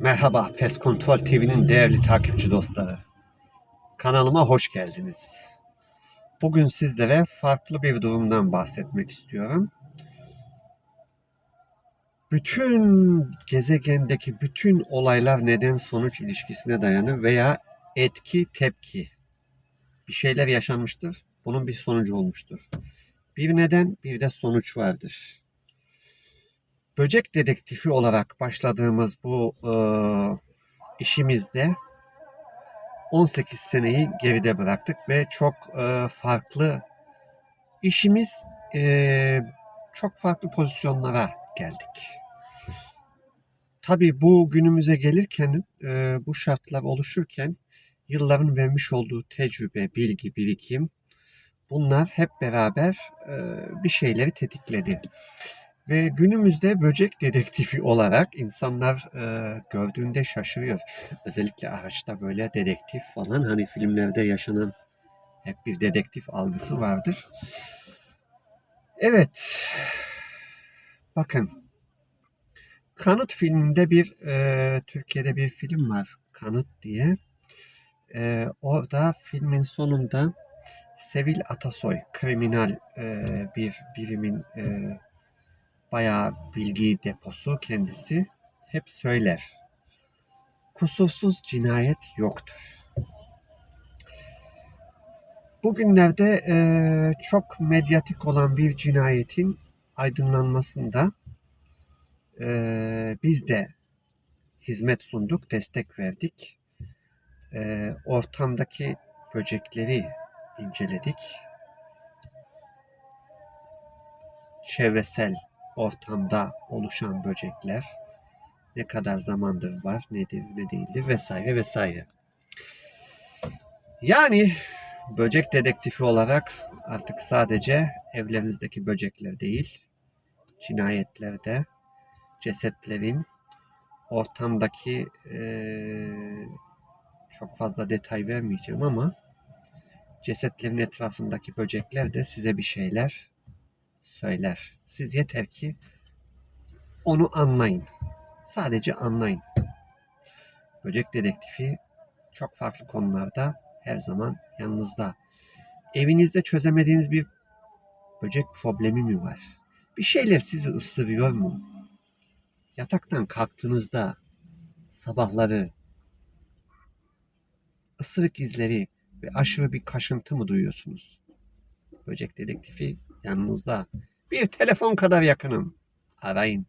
Merhaba Pes Kontrol TV'nin değerli takipçi dostları. Kanalıma hoş geldiniz. Bugün sizlere farklı bir durumdan bahsetmek istiyorum. Bütün gezegendeki bütün olaylar neden sonuç ilişkisine dayanır veya etki tepki. Bir şeyler yaşanmıştır. Bunun bir sonucu olmuştur. Bir neden bir de sonuç vardır böcek dedektifi olarak başladığımız bu e, işimizde 18 seneyi geride bıraktık ve çok e, farklı işimiz e, çok farklı pozisyonlara geldik. Tabii bu günümüze gelirken e, bu şartlar oluşurken yılların vermiş olduğu tecrübe, bilgi, birikim bunlar hep beraber e, bir şeyleri tetikledi. Ve günümüzde böcek dedektifi olarak insanlar e, gördüğünde şaşırıyor. Özellikle ağaçta böyle dedektif falan hani filmlerde yaşanan hep bir dedektif algısı vardır. Evet. Bakın. Kanıt filminde bir e, Türkiye'de bir film var. Kanıt diye. E, orada filmin sonunda Sevil Atasoy kriminal e, bir birimin e, bayağı bilgi deposu kendisi hep söyler. Kusursuz cinayet yoktur. Bugünlerde e, çok medyatik olan bir cinayetin aydınlanmasında e, biz de hizmet sunduk, destek verdik. E, ortamdaki böcekleri inceledik. Çevresel ortamda oluşan böcekler ne kadar zamandır var, nedir, ne değildir vesaire vesaire. Yani böcek dedektifi olarak artık sadece evlerinizdeki böcekler değil, cinayetlerde cesetlerin ortamdaki eee, çok fazla detay vermeyeceğim ama cesetlerin etrafındaki böcekler de size bir şeyler söyler. Siz yeter ki onu anlayın. Sadece anlayın. Böcek dedektifi çok farklı konularda her zaman yanınızda. Evinizde çözemediğiniz bir böcek problemi mi var? Bir şeyler sizi ısırıyor mu? Yataktan kalktığınızda sabahları ısırık izleri ve aşırı bir kaşıntı mı duyuyorsunuz? Böcek dedektifi yanınızda. Bir telefon kadar yakınım. Arayın.